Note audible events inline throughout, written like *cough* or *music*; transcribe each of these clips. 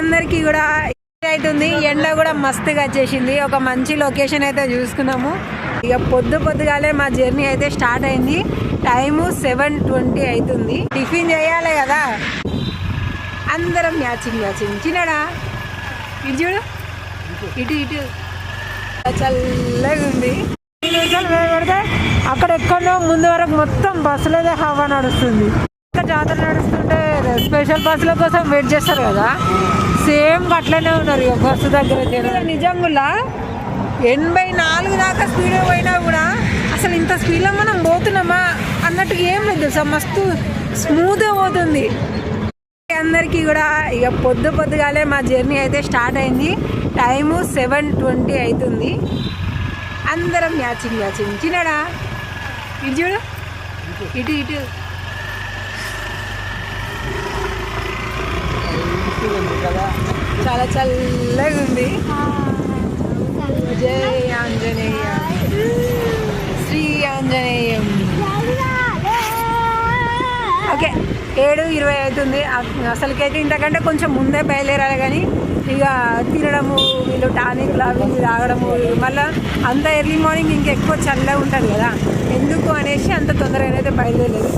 అందరికీ కూడా అవుతుంది. ఎండ కూడా మస్తుగా వచ్చేసింది ఒక మంచి లొకేషన్ అయితే చూసుకున్నాము. ఇక పొద్దు పొద్దుగాలే మా జర్నీ అయితే స్టార్ట్ అయింది. టైము సెవెన్ ట్వంటీ అవుతుంది. టిఫిన్ చేయాలి కదా. అందరం మ్యాచింగ్ మ్యాచింగ్ చిన్నడా ఇటు చూడు. ఇటు ఇటు. చల్లగా ఉంది పెడితే అక్కడ ఎక్కడో ముందు వరకు మొత్తం బస్సులోనే హవా నడుస్తుంది. ఇంకా జాతర నడుస్తుంటే స్పెషల్ బస్సుల కోసం వెయిట్ చేస్తారు కదా. సేమ్ అట్లనే ఉన్నారు ఇక బస్సు దగ్గర జనం. నిజంగా ఎనభై నాలుగు దాకా స్పీడ్ పోయినా కూడా అసలు ఇంత స్పీడ్లో మనం పోతున్నామా అన్నట్టు ఏం లేదు తెలుసా? మస్తు స్మూత్గా పోతుంది. అందరికీ కూడా ఇక పొద్దు పొద్దుగాలే మా జర్నీ అయితే స్టార్ట్ అయింది. టైము సెవెన్ ట్వంటీ అవుతుంది. అందరం మ్యాచింగ్ మ్యాచింగ్. చిన్నడా ఇటు చూడు. ఇటు ఇటు. చాలా చల్లగా ఉంది. జై ఆంజనేయ. శ్రీ ఆంజనేయం. ఓకే ఏడు ఇరవై అవుతుంది అసలుకైతే ఇంతకంటే కొంచెం ముందే బయలుదేరాలి కానీ ఇక తినడము వీళ్ళు టానిక్లు అవి తాగడము మళ్ళీ అంత ఎర్లీ మార్నింగ్ ఇంకెక్కువ చల్లగా ఉంటుంది కదా. ఎందుకు అనేసి అంత తొందరగా అయితే బయలుదేరలేదు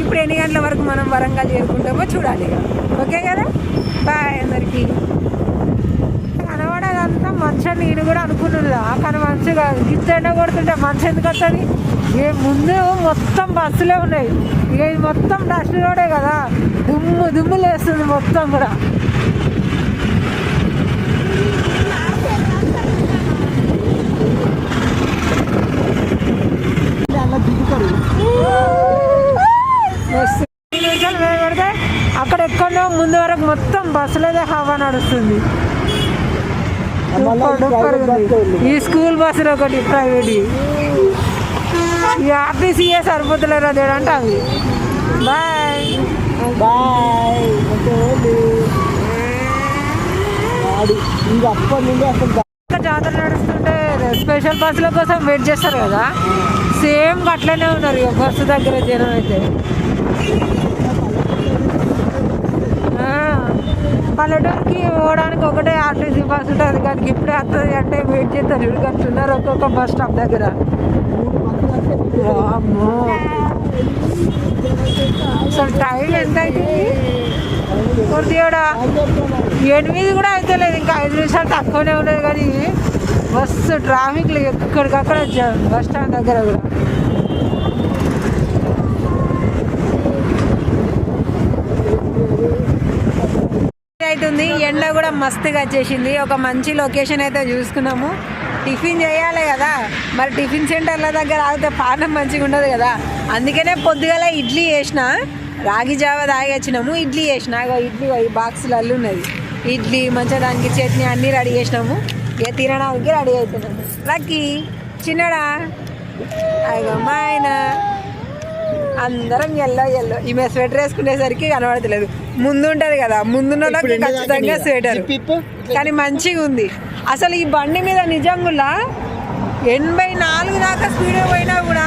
ఇప్పుడు ఎన్ని గంటల వరకు మనం వరంగల్ చేరుకుంటామో చూడాలి ఓకే కదా? బాయ్ అందరికీ. కనబడేదంతా మంచి నేను కూడా అనుకున్నా కానీ మంచిగా గిత్త ఎండ కొడుతుంటే మంచి ఎందుకు వస్తుంది? ఏ ముందు మొత్తం బస్సులే ఉన్నాయి. ఇక ఇది మొత్తం డస్ట్ రోడే కదా. దుమ్ము దుమ్ము లేస్తుంది మొత్తం కూడా మస్తు. ఐదు నిమిషాలు వేడి పెడితే ఎక్కడో ముందు వరకు మొత్తం బస్సులోనే హవా నడుస్తుంది. ఈ స్కూల్ బస్సులు ఒకటి ప్రైవేట్ ఈ. ఆఫీస్ ఇయే సరిపోతులేరా చూడంటే అవి. బాయ్. బాయ్. జాతర నడుస్తుంటే స్పెషల్ బస్సుల కోసం వెయిట్ చేస్తారు కదా. సేమ్ అట్లనే ఉన్నారు ఇక బస్సు దగ్గర జనం అయితే. పల్లెటూరుకి పోవడానికి ఒకటే ఆర్టీసీ బస్ ఉంటుంది కానీ ఇప్పుడే వస్తుంది అంటే వెయిట్ చేస్తారు. చూడగట్టున్నారు ఒక్కొక్క బస్ స్టాప్ దగ్గర. అసలు టైం ఎంత అవుతుంది దేవుడా ఎనిమిది కూడా అయితే లేదు ఇంకా ఐదు నిమిషాలు తక్కువనే ఉన్నది కానీ బస్సు ట్రాఫిక్లు ఎక్కడికక్కడ బస్ స్టాండ్ దగ్గర కూడా. అవుతుంది ఎండ కూడా మస్తుగా వచ్చేసింది ఒక మంచి లొకేషన్ అయితే చూసుకున్నాము. టిఫిన్ చేయాలి కదా. మరి టిఫిన్ సెంటర్ల దగ్గర ఆగితే పానం మంచిగా ఉండదు కదా. అందుకనే పొద్దుగల ఇడ్లీ చేసిన. రాగి జావ తాగి వచ్చినాము ఇడ్లీ చేసిన. ఇడ్లీ ఈ బాక్సులు అల్లు ఉన్నది. ఇడ్లీ మంచిగా దానికి చట్నీ అన్నీ రెడీ చేసినాము. ఇక తినడానికి రెడీ అవుతున్నాము. లక్కీ చిన్నడా? అయ్యో మా ఆయన. అందరం ఎల్లో ఎల్లో ఈమె స్వెటర్ వేసుకునేసరికి కనబడతలేదు. ముందు ఉంటది కదా ముందున్న ఖచ్చితంగా స్వెటర్ కానీ మంచిగా ఉంది. అసలు ఈ బండి మీద నిజంగా ఎనభై నాలుగు దాకా స్పీడ్ పోయినా కూడా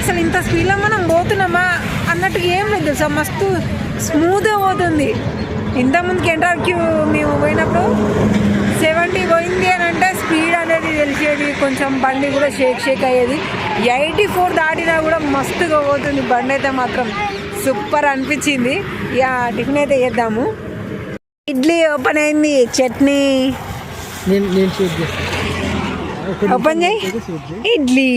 అసలు ఇంత స్పీడ్లో మనం పోతున్నామా అన్నట్టు ఏం లేదు తెలుసా? మస్తు స్మూత్గా పోతుంది. ఇంతకుముందుకి ఎంట్రాక్యూ మేము పోయినప్పుడు సెవెంటీ పోయింది అని అంటే స్పీడ్ అనేది తెలిసేది. కొంచెం బండి కూడా షేక్ షేక్ అయ్యేది. ఎయిటీ ఫోర్ దాటినా కూడా మస్తుగా పోతుంది. బండి అయితే మాత్రం సూపర్ అనిపించింది. ఇక టిఫిన్ అయితే చేద్దాము. ఇడ్లీ ఓపెన్ అయింది. చట్నీ. ఓపెన్ చేయి. ఇడ్లీ.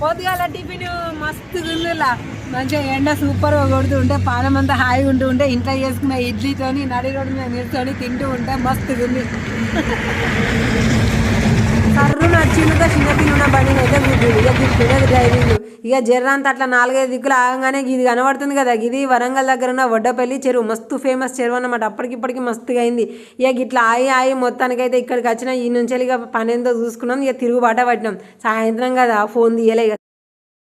పొద్దుగాల టిఫిన్ మస్తు గుందులా మంచిగా ఎండ సూపర్గా కొడుతుంటే పానం అంతా హాయిగా ఉంటూ ఉంటే ఇంట్లో చేసుకున్న ఇడ్లీతోని నడి రోడ్డు మీద నిల్చొని తింటూ ఉంటే మస్తు గుంది *laughs* కర్రు నచ్చిందిగా చిన్న పిల్లల బండిని అయితే గుడ్డు ఇక గుడ్డు డ్రైవింగ్ ఇక జర్రంత అట్లా నాలుగైదు దిక్కులు ఆగంగానే ఇది కనబడుతుంది కదా. ఇది వరంగల్ దగ్గర ఉన్న వడ్డపల్లి చెరువు. మస్తు ఫేమస్ చెరువు అన్నమాట. అప్పటికిప్పటికి మస్తుగా అయింది. ఇక ఇట్లా ఆయి ఆయి మొత్తానికైతే ఇక్కడికి వచ్చిన. ఈ నుంచి ఇక పని ఏందో చూసుకున్నాం. ఇక తిరుగుబాట పట్టినాం. సాయంత్రం కదా ఫోన్ తీయలే